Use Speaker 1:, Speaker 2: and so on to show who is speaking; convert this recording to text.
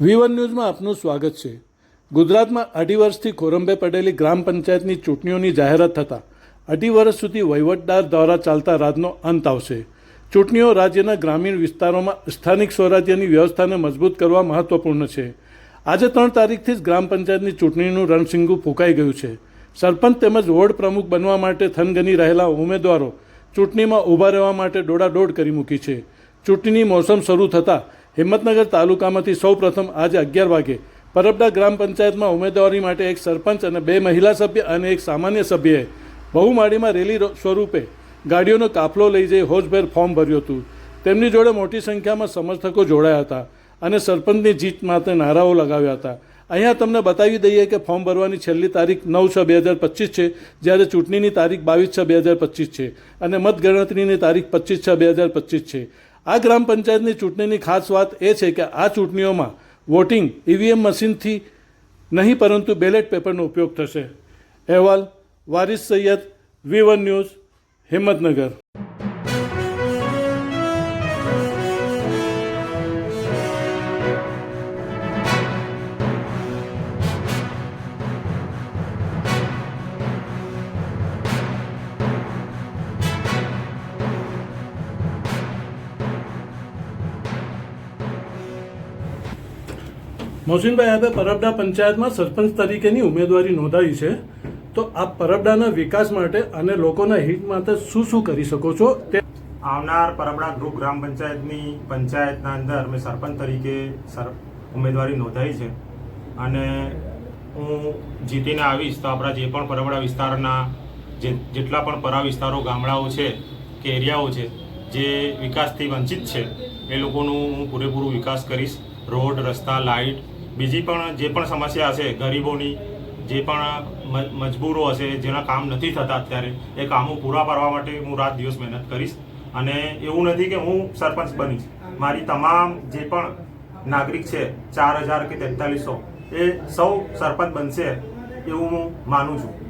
Speaker 1: વી one ન્યૂઝમાં આપનું સ્વાગત છે. ગુજરાતમાં અઢી વર્ષથી ખોરંભે પડેલી ગ્રામ પંચાયતની ચૂંટણીઓની જાહેરાત થતાં અઢી વર્ષ સુધી વહીવટદાર દ્વારા ચાલતા રાજનો અંત આવશે. ચૂંટણીઓ રાજ્યના ગ્રામીણ વિસ્તારોમાં સ્થાનિક સ્વરાજ્યની વ્યવસ્થાને મજબૂત કરવા મહત્વપૂર્ણ છે. આજે ત્રણ તારીખથી જ ગ્રામ પંચાયતની ચૂંટણીનું રણસિંગું ફૂંકાઈ ગયું છે. સરપંચ તેમજ વોર્ડ પ્રમુખ બનવા માટે થનગની રહેલા ઉમેદવારો ચૂંટણીમાં ઊભા રહેવા માટે દોડાદોડ કરી મૂકી છે. ચૂંટણીની મોસમ શરૂ થતાં હિંમતનગર તાલુકામાંથી સૌપ્રથમ આજે અગિયાર વાગે પરબડા ગ્રામ પંચાયતમાં ઉમેદવારી માટે એક સરપંચ અને બે મહિલા સભ્ય અને એક સામાન્ય સભ્યએ બહુમાળીમાં રેલી સ્વરૂપે ગાડીઓનો કાફલો લઈ જઈ હોજભેર ફોર્મ ભર્યું હતું. તેમની જોડે મોટી સંખ્યામાં સમર્થકો જોડાયા હતા અને સરપંચની જીત માટે નારાઓ લગાવ્યા હતા. અહીંયા તમને બતાવી દઈએ કે ફોર્મ ભરવાની છેલ્લી તારીખ નવ છ બે હજાર પચીસ છે, જ્યારે ચૂંટણીની તારીખ બાવીસ છ બે હજાર પચીસ છે અને મતગણતરીની તારીખ પચીસ છ બે હજાર પચીસ છે. આ ગ્રામ પંચાયતની ચૂંટણીની ખાસ વાત એ છે કે આ ચૂંટણીઓમાં વોટિંગ ઈવીએમ મશીનથી નહીં, પરંતુ બેલેટ પેપરનો ઉપયોગ થશે. અહેવાલ, Waris Syed, V one news, Himmatnagar. મોહસિનભાઈ આપણે પરબડા પંચાયતમાં સરપંચ તરીકેની ઉમેદવારી નોંધાવી છે. તો આપ પરબડાના વિકાસ માટે અને લોકોના હિત માટે શું શું કરી શકો છો? તે
Speaker 2: આવનાર પરબડા ગ્રુપ ગ્રામ પંચાયતની પંચાયતના અંદર મેં સરપંચ તરીકે સર ઉમેદવારી નોંધાવી છે. અને હું જીતીને આવીશ તો આપણા જે પણ પરબડા વિસ્તારના જે જેટલા પણ પરા વિસ્તારો, ગામડાઓ છે કે એરિયાઓ છે, જે વિકાસથી વંચિત છે, એ લોકોનું હું પૂરેપૂરું વિકાસ કરીશ. રોડ, રસ્તા, લાઇટ, બીજી પણ જે પણ સમસ્યા હશે, ગરીબોની જે પણ મજબૂરો હશે, જેના કામ નથી થતા અત્યારે, એ કામો પૂરા પાડવા માટે હું રાત દિવસ મહેનત કરીશ. અને એવું નથી કે હું સરપંચ બનીશ. મારી તમામ જે પણ નાગરિક છે, ચાર હજાર કે તેતાલીસો, એ સૌ સરપંચ બનશે એવું હું માનું છું.